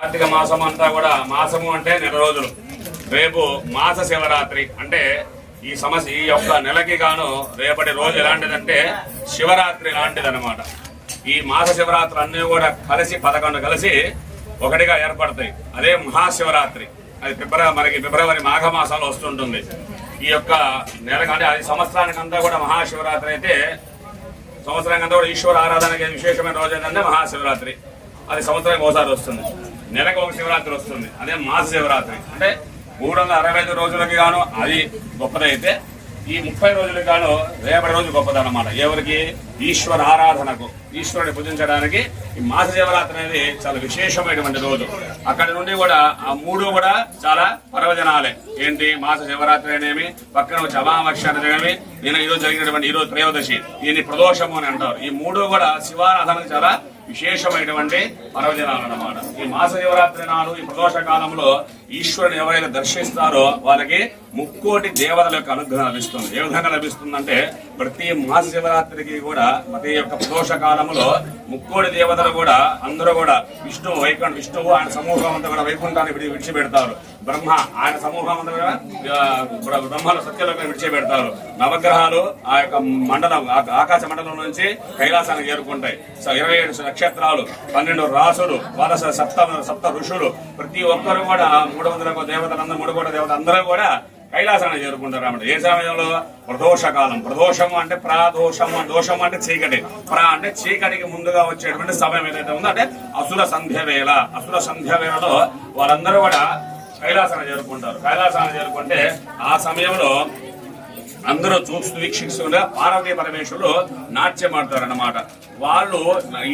కార్తీక మాసం అంతా కూడా మాసము అంటే నెల రోజులు. రేపు మాస శివరాత్రి. అంటే ఈ సమస్య ఈ యొక్క నెలకి గాను రేపటి రోజు ఎలాంటిదంటే శివరాత్రి లాంటిదన్నమాట. ఈ మాస శివరాత్రి అన్ని కూడా కలిసి పదకొండు కలిసి ఒకటిగా ఏర్పడతాయి. అదే మహాశివరాత్రి. అది ఫిబ్రవరి మనకి ఫిబ్రవరి మాఘ మాసంలో వస్తుంటుంది. ఈ యొక్క నెల అంటే అది సంవత్సరానికంతా కూడా మహాశివరాత్రి అయితే సంవత్సరానికి అంతా కూడా ఈశ్వర ఆరాధనకి విశేషమైన రోజు ఏంటంటే మహాశివరాత్రి. అది సంవత్సరానికి ఒకసారి వస్తుంది. నెలకు ఒక శివరాత్రి వస్తుంది. అదే మాస శివరాత్రి. అంటే మూడు వందల అరవై ఐదు రోజులకి గాను అది గొప్పదైతే ఈ ముప్పై రోజులకు గాను రేపటి రోజు గొప్పదన్నమాట. ఎవరికి? ఈశ్వర ఆరాధనకు. ఈశ్వరుని పూజించడానికి ఈ మాస శివరాత్రి అనేది చాలా విశేషమైనటువంటి రోజు. అక్కడి నుండి కూడా ఆ మూడు కూడా చాలా పర్వజనాలే ఏంటి? మాస శివరాత్రి అనేవి పక్కన వచ్చి అమావాస్య అనేవి. నేను ఈరోజు జరిగినటువంటి ఈరోజు త్రయోదశి. దీన్ని ప్రదోషము అని అంటారు. ఈ మూడు కూడా శివారాధనకు చాలా విశేషమైనటువంటి పర్వదినాలు అన్నమాట ఈ మాస శివరాత్రి నాడు ఈ ప్రదోష కాలంలో ఈశ్వరుని ఎవరైతే దర్శిస్తారో వాళ్ళకి ముక్కోటి దేవతల యొక్క అనుగ్రహం లభిస్తుంది. ఏ విధంగా లభిస్తుందంటే ప్రతి మాస శివరాత్రికి కూడా ప్రతి యొక్క ప్రదోష కాలంలో ముక్కోటి దేవతలు కూడా అందరూ కూడా విష్ణువు వైకుంఠ విష్ణువు ఆయన సమూహం అంతా కూడా వైకుంఠాన్ని విడిచిపెడతారు. బ్రహ్మ ఆయన సమూహం అంతా కూడా బ్రహ్మల బ్రహ్మలో సత్యలోకి విడిచిపెడతారు. నవగ్రహాలు ఆ యొక్క మండలం ఆ- ఆకాశ మండలం నుంచి కైలాసానికి చేరుకుంటాయి. ఇరవై ఏడు నక్షత్రాలు పన్నెండు రాసులు ద్వాదశ సప్త సప్త ఋషులు. ప్రతి ఒక్కరు కూడా మూడు వందల దేవతలందరూ మూడు కోట దేవత అందరూ కూడా కైలాసాన్ని చేరుకుంటారు అన్నమాట. ఏ సమయంలో? ప్రదోష కాలం. ప్రదోషము అంటే ప్రాదోషము దోషం అంటే చీకటి. ప్రా అంటే చీకటికి ముందుగా వచ్చేటువంటి సమయం ఏదైతే ఉందో అంటే అసుర సంధ్య వేళ. అసుర సంధ్య వేళలో వాళ్ళందరూ కూడా కైలాసాన్ని చేరుకుంటారు. కైలాసాన్ని చేరుకుంటే ఆ సమయంలో అందరూ చూస్తూ వీక్షిస్తుండగా పార్వతీ పరమేశ్వరులు నాట్యం ఆడతారు అన్నమాట వాళ్ళు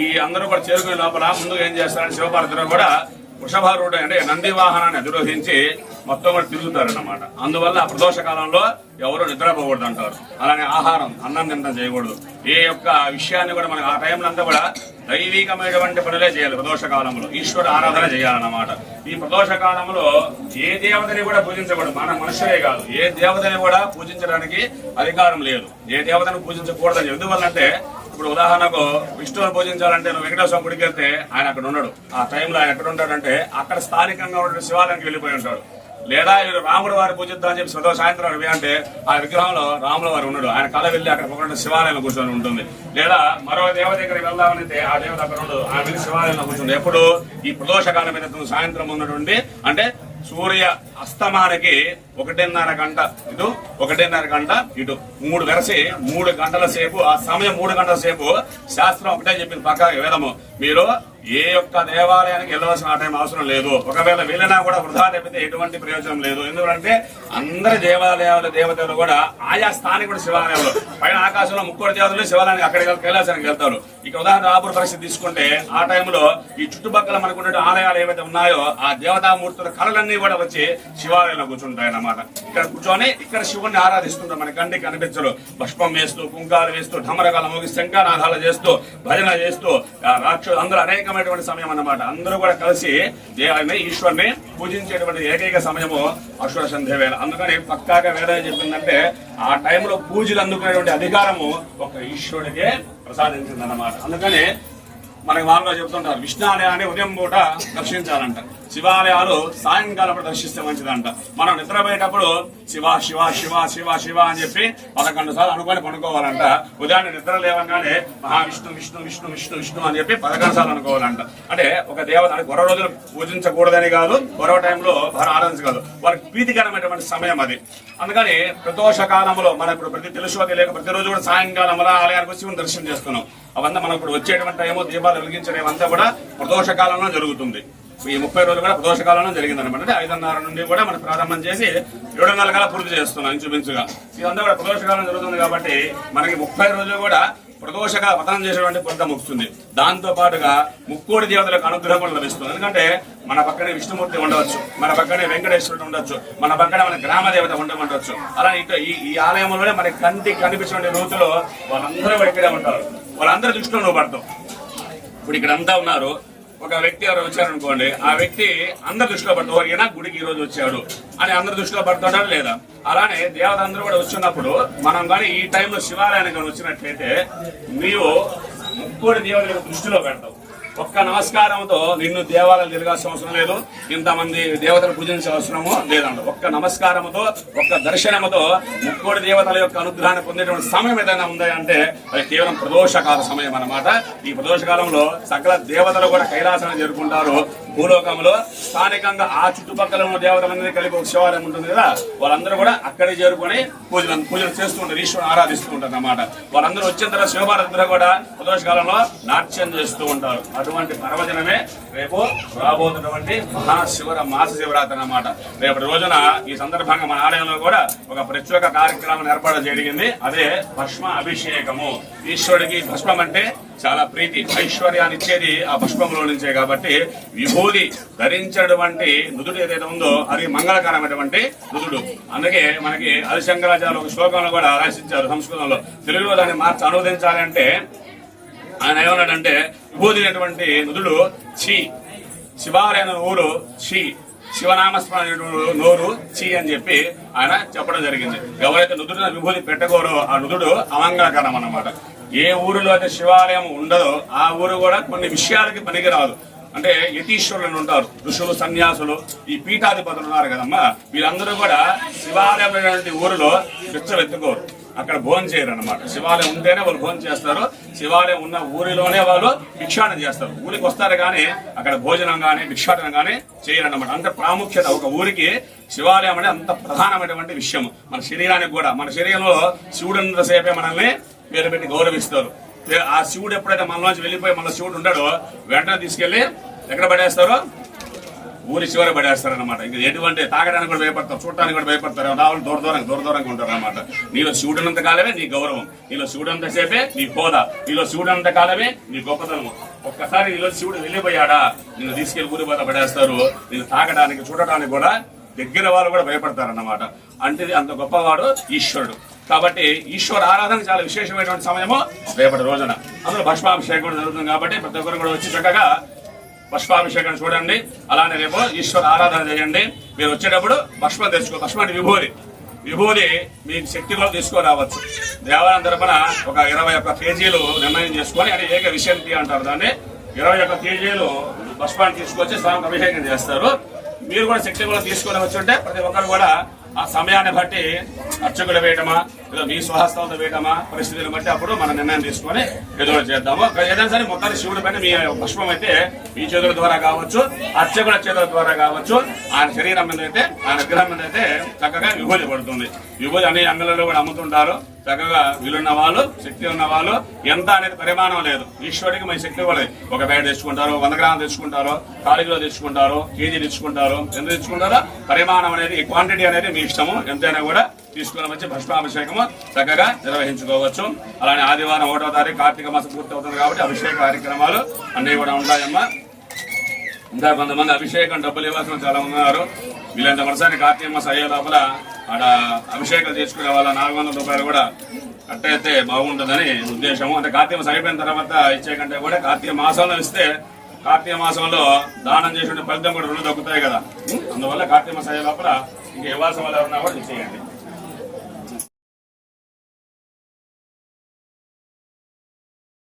ఈ అందరూ కూడా చేరుకునే లోపల ముందు ఏం చేస్తారని శివపార్వతిలో కూడా వృషభారుడు అంటే నంది వాహనాన్ని అధిరోహించి మొత్తం కూడా తిరుగుతారన్నమాట. అందువల్ల ఆ ప్రదోష కాలంలో ఎవరు నిద్రపోకూడదు అంటారు అలానే ఆహారం అన్నం తింటం చేయకూడదు. ఏ యొక్క విషయాన్ని కూడా మనకి ఆ టైంలో అంతా కూడా దైవికమైనటువంటి పనులే చేయాలి ప్రదోష కాలంలో ఈశ్వర ఆరాధన చేయాలన్నమాట. ఈ ప్రదోష కాలంలో ఏ దేవతని కూడా పూజించకూడదు మన మనుషులే కాదు. ఏ దేవతని కూడా పూజించడానికి అధికారం లేదు. ఏ దేవతను పూజించకూడదని ఎందువల్లంటే ఇప్పుడు ఉదాహరణకు విష్ణువుని పూజించాలంటే నువ్వు వెంకటేశ్వర గుడికి వెళ్తే ఆయన అక్కడ ఉండడు. ఆ టైంలో ఆయన ఎక్కడ ఉంటాడంటే అక్కడ స్థానికంగా ఉన్న శివాలయానికి వెళ్ళిపోయి ఉంటాడు. లేదా వీళ్ళు రాముడు వారి పూజిద్దాం అని చెప్పి సదో సాయంత్రం ఇవి అంటే ఆ విగ్రహంలో రాముల వారు ఉన్నాడు. ఆయన కళ వెళ్ళి అక్కడ ఒక శివాలయంలో కూర్చొని ఉంటుంది. లేదా మరో దేవ దగ్గరికి వెళ్దామని ఆ దేవత అక్కడ ఉండదు ఆ వెళ్ళి శివాలయంలో కూర్చుంది ఎప్పుడు? ఈ ప్రదోషకాలం సాయంత్రం ఉన్నటువంటి అంటే సూర్య అస్తమానికి ఒకటిన్నర గంట. ఇటు ఒకటిన్నర గంట ఇటు మూడు వెరసి మూడు గంటల సేపు ఆ సమయం మూడు గంటల సేపు శాస్త్రం ఒకటే చెప్పింది పక్క వేదము. మీరు ఏ యొక్క దేవాలయానికి వెళ్ళవలసిన ఆ టైం అవసరం లేదు. ఒకవేళ వెళ్ళినా కూడా వృధా తప్పితే ఎటువంటి ప్రయోజనం లేదు. ఎందుకంటే అందరి దేవాలయాలు దేవతలు కూడా ఆయా స్థానికుడు శివాలయంలో. పైన ఆకాశంలో ముక్కోటి దేవతలు శివాలయానికి అక్కడికి కైలాసానికి వెళ్తారు. ఇక ఉదాహరణ రాబోయే పరిస్థితి తీసుకుంటే ఆ టైంలో ఈ చుట్టుపక్కల మనకు ఉన్న ఆలయాలు ఏవైతే ఉన్నాయో ఆ దేవతామూర్తుల కళలన్నీ కూడా వచ్చి శివాలయంలో కూర్చుంటాయి అనమాట ఇక్కడ కూర్చొని ఇక్కడ శివుణ్ణి ఆరాధిస్తుంటాం మన కంటికి కనిపించరు. పుష్పం వేస్తూ కుంకాలు వేస్తూ ఢమరకాల మోగి శంఖానాదాలు చేస్తూ భజన చేస్తూ ఆ రాక్షసు అందరూ అనేకమైనటువంటి సమయం అన్నమాట. అందరూ కూడా కలిసి దేవాన్ని ఈశ్వరుని పూజించేటువంటి ఏకైక సమయము అశ్వర సంధ్య వేళ అందుకని పక్కాగా వేళ చెప్పిందంటే ఆ టైంలో పూజలు అందుకునేటువంటి అధికారము ఒక ఈశ్వరుడికే ప్రసాదించిందన్నమాట. అందుకని మనకి వాళ్ళు చెప్తుంటారు విష్ణు ఆలయాన్ని ఉదయం పూట దర్శించాలంట. శివాలయాలు సాయంకాలం దర్శిస్తే మంచిదంట. మనం నిద్రపోయేటప్పుడు శివ శివ శివ శివ శివ అని చెప్పి పదకొండు సార్లు అనుకొని పండుకోవాలంట ఉదయాన్నే నిద్ర లేవగానే మహావిష్ణు విష్ణు విష్ణు విష్ణు విష్ణు అని చెప్పి పదకొండు సార్లు అనుకోవాలంట. అంటే ఒక దేవత అంటే రోజులు పూజించకూడదని కాదు గొడవ టైంలో వారు ఆరాధించగలదు వారికి ప్రీతికరమైనటువంటి సమయం అది. అందుకని ప్రదోష కాలంలో మనం ఇప్పుడు ప్రతి తెలుసు తెలియక ప్రతిరోజు కూడా సాయంకాలం అలా ఆలయానికి వచ్చి మనం దర్శనం చేస్తున్నాం. అవంతా మనం ఇప్పుడు వచ్చేటువంటి ఏమో దీపాలు వెలిగించడం అంతా కూడా ప్రదోష కాలంలో జరుగుతుంది. ఈ ముప్పై రోజులు కూడా దోషకాలంలో జరిగింది అనమాట అంటే ఐదున్నర నుండి కూడా మనం ప్రారంభం చేసి ఏడు నెలల కాలం పూర్తి చేస్తున్నాం ఇంచుమించుగా. ఇదంతా కూడా ప్రదోషకాలం జరుగుతుంది కాబట్టి మనకి ముప్పై రోజులు కూడా ప్రదోషగా పతనం చేసేటువంటి పొంద ముగుస్తుంది. దాంతో పాటుగా ముక్కోడి దేవతలకు అనుగ్రహం కూడా లభిస్తుంది. ఎందుకంటే మన పక్కనే విష్ణుమూర్తి ఉండవచ్చు మన పక్కనే వెంకటేశ్వరుడు ఉండొచ్చు మన పక్కన మన గ్రామ దేవత ఉండ అలా ఇటు ఈ ఈ ఆలయంలోనే మన కంటికి కనిపించిన రోజులో వాళ్ళందరూ కూడా ఇక్కడే ఉంటారు. వాళ్ళందరూ దృష్టిలో నువ్వు పడతావు. ఇప్పుడు ఇక్కడ అంతా ఉన్నారు. ఒక వ్యక్తి ఎవరు వచ్చారనుకోండి ఆ వ్యక్తి అందరి దృష్టిలో పడుతుంది ఈయన గుడికి ఈ రోజు వచ్చాడు అని అందరి దృష్టిలో పడుతున్నాడు లేదా? అలానే దేవత అందరూ కూడా వచ్చినప్పుడు మనం కానీ ఈ టైంలో శివాలయానికి వచ్చినట్లయితే నీవు ముక్కోడి దేవతలకు దృష్టిలో పెడతావు. ఒక్క నమస్కారంతో నిన్ను దేవాలయం తిరగాల్సిన అవసరం లేదు. ఇంతమంది దేవతలు పూజించాల్సిన అవసరము లేదండి. ఒక్క నమస్కారముతో ఒక్క దర్శనముతో ముక్కోడి దేవతల యొక్క అనుగ్రహాన్ని పొందేటువంటి సమయం ఏదైనా ఉందా అంటే అది కేవలం ప్రదోషకాల సమయం అన్నమాట. ఈ ప్రదోషకాలంలో సకల దేవతలు కూడా కైలాసాన్ని చేరుకుంటారు. భూలోకంలో స్థానికంగా ఆ చుట్టుపక్కల ఉన్న దేవతలందరినీ కలిపి ఒక శివాలయం ఉంటుంది కదా. వాళ్ళందరూ కూడా అక్కడే చేరుకొని పూజలు పూజలు చేస్తుంటారు ఈశ్వరుని ఆరాధిస్తూ ఉంటారు అన్నమాట. వాళ్ళందరూ వచ్చిన తర్వాత శివభారతులు కూడా ప్రదోషకాలంలో నాట్యం చేస్తూ ఉంటారు. అటువంటి పర్వదినమే రేపు రాబోతున్నటువంటి మహాశివర మాస శివరాత్రి అన్నమాట. రేపటి రోజున ఈ సందర్భంగా మన ఆలయంలో కూడా ఒక ప్రత్యేక కార్యక్రమం ఏర్పాటు జరిగింది. అదే భస్మ అభిషేకము ఈశ్వరుడికి భస్మం అంటే చాలా ప్రీతి. ఐశ్వర్యాన్ని ఇచ్చేది ఆ పుష్పంలో నుంచే కాబట్టి విభూది ధరించినటువంటి నుదుడు ఏదైతే ఉందో అది మంగళకరమైనటువంటి నుదుడు. అందుకే మనకి ఆదిశంకరాచార్య ఒక శ్లోకంలో కూడా రాసించారు సంస్కృతంలో. తెలుగులో దాన్ని మార్చి అనువదించాలంటే ఆయన ఏమన్నాడంటే విభూది అనేటువంటి నుదుడు ఛీ. శివారైన ఊరు ఛీ. శివనామస్మరణ నోరు చి అని చెప్పి ఆయన చెప్పడం జరిగింది. ఎవరైతే నుదుటిన విభూతి పెట్టగోరో ఆ నుదుడు అమంగళకరం అన్నమాట. ఏ ఊరిలో అయితే శివాలయం ఉండదో ఆ ఊరు కూడా కొన్ని విషయాలకి పనికిరాదు. అంటే యతీశ్వరులు ఉంటారు. ఋషులు సన్యాసులు ఈ పీఠాధిపతులు ఉన్నారు కదమ్మా. వీళ్ళందరూ కూడా శివాలయం అనేటువంటి ఊరిలో ఎత్తుకోరు అక్కడ భోజనం చేయరు అనమాట శివాలయం ఉంటేనే వాళ్ళు భోజనం చేస్తారు. శివాలయం ఉన్న ఊరిలోనే వాళ్ళు భిక్షాటన చేస్తారు. ఊరికి వస్తారు కానీ అక్కడ భోజనం కానీ భిక్షాటన కానీ చేయరు అనమాట అంత ప్రాముఖ్యత ఒక ఊరికి శివాలయం అనేది అంత ప్రధానమైనటువంటి విషయం మన శరీరానికి కూడా. మన శరీరంలో శివుడు ఉన్నంతసేపే మనల్ని పేరు పెట్టి గౌరవిస్తారు. ఆ శివుడు ఎప్పుడైతే మనలోంచి వెళ్ళిపోయి మన శివుడు ఉంటాడో వెంటనే తీసుకెళ్ళి ఎక్కడ పడేస్తారో? ఊరి చివర పడేస్తారు అనమాట ఇంకా ఎటువంటి తాగడానికి కూడా భయపడతారు చూడటానికి కూడా భయపడతారు. రావాలి దూర దూరంగా దూర దూరంగా ఉంటారు అనమాట నీలో శివుడనంత కాలమే నీ గౌరవం. నీలో శివుడంత సేపే నీ హోదా. నీలో శివుడంత కాలమే నీ గొప్పతనము. ఒక్కసారి నీలో శివుడు వెళ్ళిపోయాడా? నిన్ను తీసుకెళ్ళి ఊరి బాధ పడేస్తారు. నిన్ను తాగడానికి చూడటానికి కూడా దగ్గర వాళ్ళు కూడా భయపడతారన్నమాట. అంటే అంత గొప్పవాడు ఈశ్వరుడు. కాబట్టి ఈశ్వర ఆరాధన చాలా విశేషమైనటువంటి సమయము రేపటి రోజున. అందులో భస్మాభిషేకం కూడా జరుగుతుంది కాబట్టి ప్రతి ఒక్కరు కూడా వచ్చి చక్కగా పుష్పాభిషేకం చూడండి. అలానే రేపు ఈశ్వర ఆరాధన చేయండి. మీరు వచ్చేటప్పుడు భస్మం తెచ్చుకో భస్మ అంటే విభూది. విభూది మీకు శక్తి కూడా తీసుకురావచ్చు. దేవాలయం తరపున ఒక ఇరవై ఒక్క కేజీలు నిర్ణయం చేసుకొని అంటే ఏక విషయంతి అంటారు దాన్ని. ఇరవై ఒక్క కేజీలు భస్మాన్ని తీసుకొచ్చి స్వామికి అభిషేకం చేస్తారు. మీరు కూడా శక్తి కూడా తీసుకొని వచ్చి ఉంటే ప్రతి ఒక్కరు కూడా ఆ సమయాన్ని బట్టి అర్చకులు వేయటమా ఏదో మీ స్వహస్తాలతో వేయటమా పరిస్థితులను బట్టి అప్పుడు మనం నిర్ణయం తీసుకొని ఏదో చేద్దాము. ఏదైనా సరే మొత్తాన్ని శివుడి పైన మీ పుష్పం అయితే మీ చేతుల ద్వారా కావచ్చు అర్చకుల చేతుల ద్వారా కావచ్చు ఆయన శరీరం మీద అయితే ఆయన విగ్రహం మీద అయితే చక్కగా విభూతి పడుతుంది. విభూతి అన్ని అంగళంలో కూడా అమ్ముతుంటారు. చక్కగా వీలున్న వాళ్ళు శక్తి ఉన్న వాళ్ళు ఎంత అనేది పరిమాణం లేదు. ఈశ్వరుడికి మీ శక్తి ఇవ్వలేదు. ఒక బ్యాగ్ తెచ్చుకుంటారు వంద గ్రాములు తెచ్చుకుంటారు కాలేజీలో తెచ్చుకుంటారు కేజీ తెచ్చుకుంటారు ఎంత తెచ్చుకుంటారో పరిమాణం అనేది క్వాంటిటీ అనేది మీ ఇష్టము. ఎంతైనా కూడా తీసుకున్న వచ్చి భస్మాభిషేకము చక్కగా నిర్వహించుకోవచ్చు. అలానే ఆదివారం ఒకటో తారీఖు కార్తీక మాసం పూర్తి అవుతుంది కాబట్టి అభిషేక కార్యక్రమాలు అన్నీ కూడా ఉంటాయమ్మా. ఇంకా కొంతమంది అభిషేకం డబ్బులు ఇవ్వాల్సిన చాలా మంది ఉన్నారు. వీళ్ళంత వర్షాన్ని కార్తీమాస అయ్యే లోపల ఆడ అభిషేకం చేసుకునే వాళ్ళ నాలుగు వందల రూపాయలు కూడా అట్టయితే బాగుంటుందని ఉద్దేశము. అంటే కార్తీమాసం అయిపోయిన తర్వాత ఇచ్చే కంటే కూడా కార్తీక మాసంలో ఇస్తే కార్తీక మాసంలో దానం చేసిన ఫలితం కూడా రెండు దక్కుతాయి కదా. అందువల్ల కార్తీక మాసం అయ్యే లోపల ఇంకా ఇవ్వాల్సిన వాళ్ళు ఎవరన్నా కూడా ఇచ్చేయండి